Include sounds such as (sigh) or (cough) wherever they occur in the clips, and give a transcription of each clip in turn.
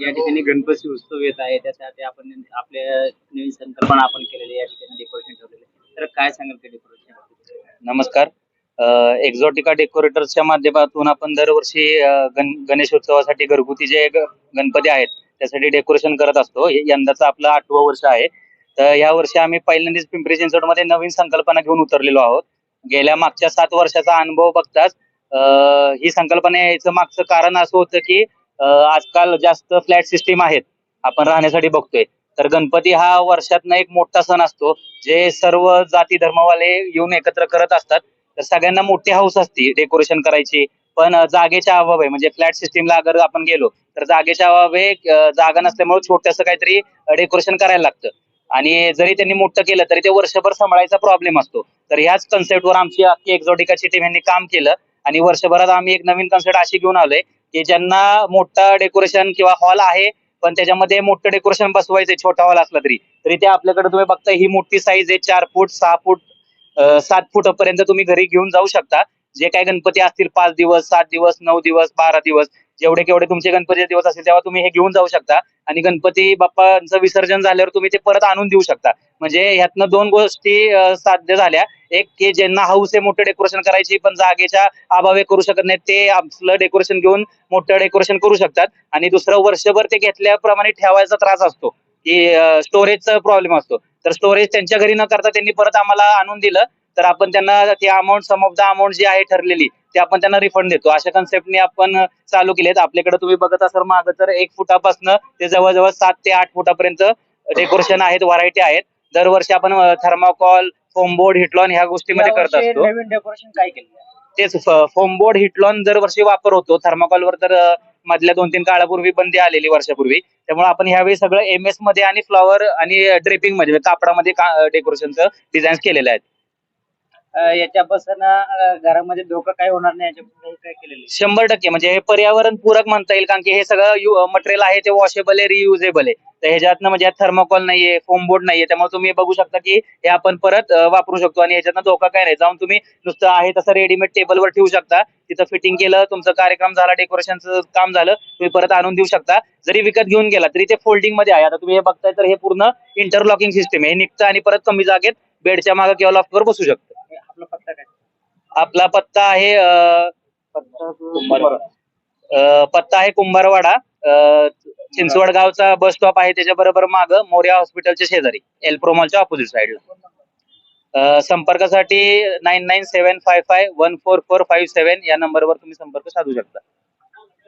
या ठिकाणी गणपती उत्सव येत आहे. त्यासाठी आपण आपल्या नवीन संकल्पना आपण केलेली या ठिकाणी डेकोरेशन ठेवलेले तर काय सांगाल ते डेकोरेशन नमस्कार. एक्झॉटिका डेकोरेटर्सच्या माध्यमातून आपण दरवर्षी गण गणेशोत्सवासाठी घरगुती जे गणपती आहेत त्यासाठी डेकोरेशन करत असतो. हे यंदाचं आपलं आठवं वर्ष आहे. तर या वर्षी आम्ही पहिल्यांदाच पिंपरी चिंचवडमध्ये नवीन संकल्पना घेऊन उतरलेलो आहोत. गेल्या मागच्या सात वर्षाचा अनुभव बघताच ही संकल्पना यायचं मागचं कारण असं होतं की आजकाल जास्त फ्लॅट सिस्टीम आहेत. आपण राहण्यासाठी बघतोय. तर गणपती हा वर्षातनं एक मोठा सण असतो. जे सर्व जाती धर्मवाले येऊन एकत्र करत असतात. तर सगळ्यांना मोठी हाऊस असते डेकोरेशन करायची. पण जागेच्या अभाव आहे. म्हणजे फ्लॅट सिस्टीमला अगर आपण गेलो तर जागेच्या अभावे आहे जागा नसल्यामुळे छोटस काहीतरी डेकोरेशन करायला लागतं. आणि जरी त्यांनी मोठं केलं तरी ते वर्षभर सांभाळायचा प्रॉब्लेम असतो. तर ह्याच कन्सेप्टवर आमची अख्खी एक्झॉटिकाची टीम यांनी काम केलं. आणि वर्षभरात आम्ही एक नवीन कन्सेप्ट अशी घेऊन आलोय. की ज्यांना मोठं डेकोरेशन किंवा हॉल आहे पण त्याच्यामध्ये मोठं डेकोरेशन बसवायचं छोटा हॉल असला तरी. तरी ते आपल्याकडे तुम्ही बघता ही मोठी साईज आहे चार फूट सहा फूट सात सात फुटापर्यंत तुम्ही घरी घेऊन जाऊ शकता. जे काही गणपती असतील पाच दिवस सात दिवस नऊ दिवस बारा दिवस जेवढे केवढे तुमचे गणपतीचे दिवस असतील तेव्हा तुम्ही हे घेऊन जाऊ शकता. आणि गणपती बाप्पांचं विसर्जन झाल्यावर तुम्ही ते परत आणून देऊ शकता. म्हणजे ह्यातनं दोन गोष्टी साध्य झाल्या. एक की ज्यांना हाऊस आहे मोठं डेकोरेशन करायची पण जागेच्या अभावे करू शकत नाही ते आपलं डेकोरेशन घेऊन मोठं डेकोरेशन करू शकतात. आणि दुसरं वर्षभर ते घेतल्याप्रमाणे ठेवायचा त्रास असतो की स्टोरेजचा प्रॉब्लेम असतो. तर स्टोरेज त्यांच्या घरी न करता त्यांनी परत आम्हाला आणून दिलं तर आपण त्यांना ती amount sum of the amount जी आहे ठरलेली ते आपण त्यांना रिफंड देतो. अशा कन्सेप्टने आपण चालू केलेत. आपल्याकडे तुम्ही बघत असाल मागं तर एक फुटापासून ते जवळजवळ सात ते आठ फुटापर्यंत डेकोरेशन आहेत व्हरायटी आहेत. दरवर्षी आपण थर्माकॉल फोमबोर्ड हिटलॉन ह्या गोष्टीमध्ये करत असतो. नवीन डेकोरेशन काय केलं? तेच फोमबोर्ड हिटलॉन दरवर्षी वापर होतो थर्माकॉलवर तर अ, मधल्या दोन तीन काळापूर्वी बंदी आलेली वर्षापूर्वी. त्यामुळे आपण ह्यावेळी सगळं एम एसमध्ये आणि फ्लॉवर आणि ड्रेपिंगमध्ये म्हणजे कापडामध्ये डेकोरेशनचं डिझाईन केलेलं आहे याच्यापासून घरामध्ये धोका काय होणार नाही याच्यापासून काय केलेलं आहे? शंभर टक्के. म्हणजे हे पर्यावरण पूरक म्हणता येईल कारण की हे सगळं मटेरियल आहे ते वॉशेबल आहे रियुजेबल आहे. तर ह्याच्यातनं म्हणजे थर्मोकॉल नाहीये फोम बोर्ड नाहीये. त्यामुळे तुम्ही बघू शकता की हे आपण परत वापरू शकतो आणि ह्याच्यातनं धोका काय नाही. जाऊन तुम्ही नुसतं आहे तसं रेडीमेड टेबलवर ठेवू शकता. तिथं फिटिंग केलं तुमचं कार्यक्रम झाला डेकोरेशनचं काम झालं तुम्ही परत आणून देऊ शकता. जरी विकत घेऊन गेला तरी ते फोल्डिंगमध्ये आहे. आता तुम्ही हे बघताय तर हे पूर्ण इंटरलॉकिंग सिस्टम आहे. हे निघतं आणि परत कमी जागेत बेडच्या मागे किंवा लॉफ्टवर बसू शकतं हे आपला पत्ता काय आपला पत्ता आहे अ, अ, पत्ता आहे कुंभारवाडा अ, चिंचवड गावचा बस स्टॉप आहे त्याच्या बरोबर माग मोर्या हॉस्पिटलच्या शेजारी एल्प्रोमॉलच्या ऑपोजिट साईडला संपर्कासाठी nine nine seven five five one four four five seven या नंबरवर तुम्ही संपर्क साधू शकता.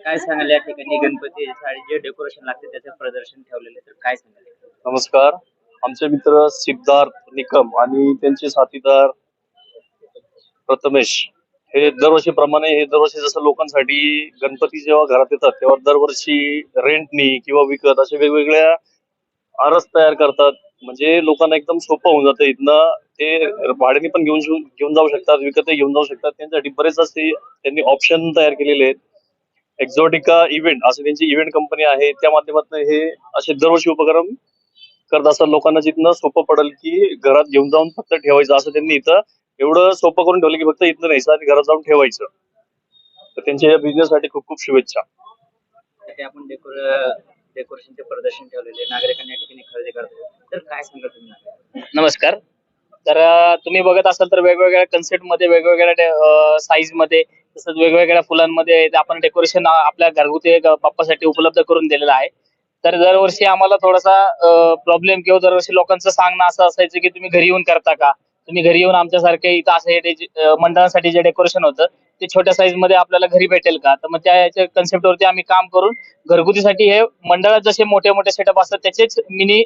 काय सांगाल या ठिकाणी गणपती साठी जे डेकोरेशन लागते त्याचं प्रदर्शन ठेवलेलं आहे तर काय सांगाल? नमस्कार. आमचे मित्र सिद्धार्थ निकम आणि त्यांचे साथीदार प्रथमेश हे दरवर्षीप्रमाणे हे दरवर्षी जसं लोकांसाठी गणपती जेव्हा घरात येतात तेव्हा दरवर्षी रेंटनी किंवा विकत असे वेगवेगळ्या आरस तयार करतात. म्हणजे लोकांना एकदम सोपं होऊन जातं. इथनं ते भाड्याने पण घेऊन घेऊन जाऊ शकतात विकतही घेऊन जाऊ शकतात. त्यांच्यासाठी बरेच असे त्यांनी ऑप्शन तयार केलेले आहेत. एक्झॉटिका इव्हेंट असं त्यांची इव्हेंट कंपनी आहे. त्या माध्यमातून हे असे दरवर्षी उपक्रम करत असतात लोकांना जिथनं सोपं पडेल की घरात घेऊन जाऊन फक्त ठेवायचं असं त्यांनी इथं एवढं सोपं करून ठेवलं की फक्त इथनं न्यायचं आणि घरात जाऊन ठेवायचं. तर त्यांच्या या बिझनेस साठी खूप खूप शुभेच्छा. आपण डेकोर डेकोरेशनचे प्रदर्शन ठेवलेले आहे. नागरिकांनी या ठिकाणी खरेदी करतात तर काय सांगाल तुम्ही नमस्कार. तर तुम्ही बघत असाल तर वेगवेगळ्या कन्सेप्टमध्ये वेगवेगळ्या साईजमध्ये तसंच वेगवेगळ्या फुलांमध्ये ते आपण डेकोरेशन आपल्या घरगुती बाप्पासाठी उपलब्ध करून दिलेलं आहे. तर दरवर्षी आम्हाला थोडासा प्रॉब्लेम किंवा दरवर्षी लोकांचं सांगणं असं असायचं की तुम्ही घरी येऊन करता का? तुम्ही घरी येऊन आमच्यासारखे इथं असं हे जे, मंडळासाठी जे डेकोरेशन होतं ते छोट्या साईजमध्ये आपल्याला घरी भेटेल का? तर मग त्या कन्सेप्ट वरती आम्ही काम करून घरगुतीसाठी हे मंडळात जसे मोठे मोठे सेटअप असतात त्याचेच मिनी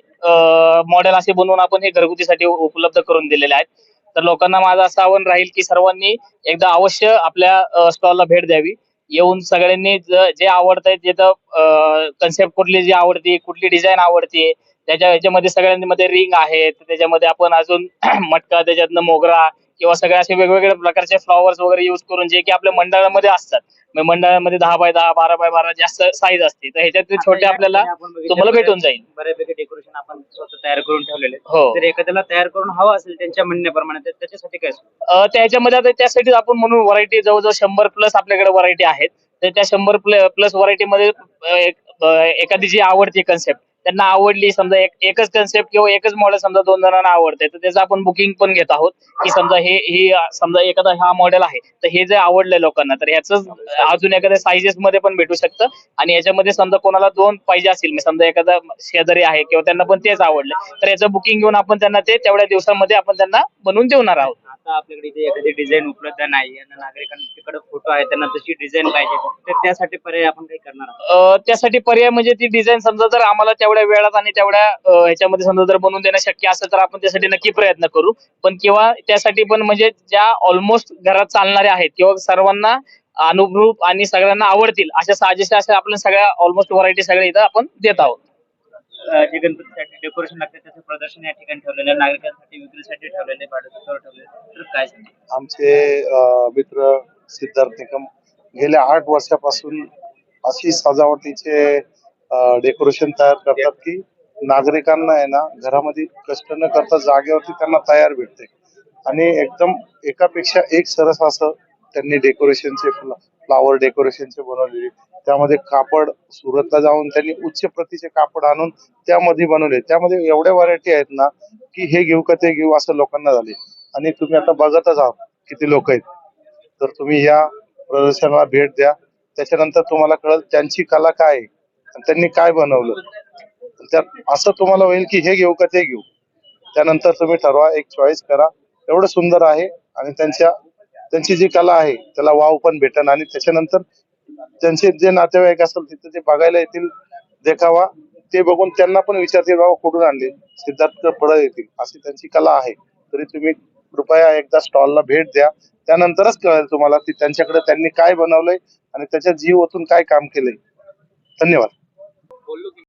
मॉडेल असे बनवून आपण हे घरगुतीसाठी उपलब्ध करून दिलेले आहेत. तर लोकांना माझं असं आव्हान राहील की सर्वांनी एकदा अवश्य आपल्या स्टॉलला भेट द्यावी. येऊन सगळ्यांनी ज- जे आवडतंय कन्सेप्ट कुठली जी आवडती कुठली डिझाईन आवडते त्याच्या ह्याच्यामध्ये सगळ्यांमध्ये रिंग आहे तर त्याच्यामध्ये आपण अजून (clears throat) मटका त्याच्यातनं मोगरा किंवा सगळे असे वेगवेगळ्या प्रकारचे फ्लॉवर्स वगैरे युज करून जे की आपल्या मंडळामध्ये असतात. मंडळामध्ये दहा बाय दहा बारा बाय बारा जास्त साईज असते. तर ह्याच्यात छोटे आपल्याला तुम्हाला भेटून जाईल. बऱ्यापैकी डेकोरेशन आपण स्वतः तयार करून ठेवलेले. हो. जर एखाद्याला तयार करून हवं असेल त्यांच्या म्हणण्याप्रमाणे तर त्याच्यासाठी काय? अ, त्याच्यामध्ये आता त्यासाठी आपण म्हणून व्हरायटी जवळजवळ शंभर प्लस आपल्याकडे व्हरायटी आहेत. तर त्या शंभर प्लस व्हरायटी मध्ये अ, एक अं, एखादी जी आवडती कन्सेप्ट त्यांना आवडली समजा एक एकच कन्सेप्ट किंवा एकच मॉडेल समजा दोन जणांना आवडते तर त्याचं आपण बुकिंग पण घेत आहोत. की समजा हे ही समजा एखादा हा मॉडेल आहे तर हे जे आवडलंय लोकांना तर ह्याच अजून एखाद्या साईजेस मध्ये पण भेटू शकतं. आणि याच्यामध्ये समजा कोणाला दोन पाहिजे असतील म्हणजे समजा एखादा शेजारी आहे किंवा त्यांना पण तेच आवडलं तर याचं बुकिंग घेऊन आपण त्यांना ते तेवढ्या दिवसामध्ये आपण त्यांना बनवून देणार आहोत. आता आपल्याकडे इथे एखादी डिझाईन उपलब्ध नाही नागरिकांकडे फोटो आहे त्यांना तशी डिझाईन पाहिजे तर त्यासाठी पर्याय आपण काही करणार आहोत? त्यासाठी पर्याय म्हणजे ती डिझाईन समजा जर आम्हाला तेवढ्या वेळात आणि तेवढ्या ह्याच्यामध्ये समजा जर बनवून देणं शक्य असेल तर आपण त्यासाठी नक्की प्रयत्न करू. पण किंवा त्यासाठी पण म्हणजे ज्या ऑलमोस्ट घरात चालणाऱ्या आहेत किंवा सर्वांना अनुरूप आणि सगळ्यांना आवडतील अशा साजेशा अशा आपण सगळ्या ऑलमोस्ट व्हरायटी सगळ्या इथं आपण देत आहोत. जे गणपतीसाठी डेकोरेशन लागते त्याचं प्रदर्शन या ठिकाणी ठेवलेलं आहे. नागरिकांसाठी विक्रीसाठी ठेवलेले भाडेपत्रावर ठेवलेले तर काय सांगणार आमचे मित्र सिद्धार्थ निकम गेल्या आठ वर्षापासून अशी सजावटीचे डेकोरेशन तयार करतात की नागरिकांना आहे ना घरामध्ये कष्ट न करता जागेवरती त्यांना तयार भेटते. आणि एकदम एकापेक्षा एक सरस असं त्यांनी डेकोरेशनचे फ्लावर डेकोरेशनचे बनवलेले. त्यामध्ये कापड सुरतला जाऊन त्यांनी उच्च प्रतीचे कापड आणून त्यामध्ये बनवले. त्यामध्ये एवढ्या व्हरायटी आहेत ना की हे घेऊ का ते घेऊ असं लोकांना झाले. आणि तुम्ही आता बघतच आहात किती लोक आहेत. तर तुम्ही या प्रदर्शनाला भेट द्या. त्याच्यानंतर तुम्हाला कळेल त्यांची कला काय आहे. त्यांनी काय बनवलं? त्यात असं तुम्हाला होईल की हे घेऊ का ते घेऊ. त्यानंतर तुम्ही ठरवा एक चॉईस करा. एवढं सुंदर आहे आणि त्यांच्या त्यांची जी कला आहे त्याला वाव पण भेटन. आणि त्याच्यानंतर त्यांचे जे नातेवाईक असतील तिथे ते बघायला येतील देखावा ते बघून त्यांना पण विचारतील बाबा कुठून आणले? सिद्धार्थ पडत येतील. अशी त्यांची कला आहे. तरी तुम्ही कृपया एकदा स्टॉलला भेट द्या. त्यानंतरच कळेल तुम्हाला की त्यांच्याकडे त्यांनी काय बनवलंय आणि त्याच्या जीव ओतून काय काम केलंय. धन्यवाद. बोललो की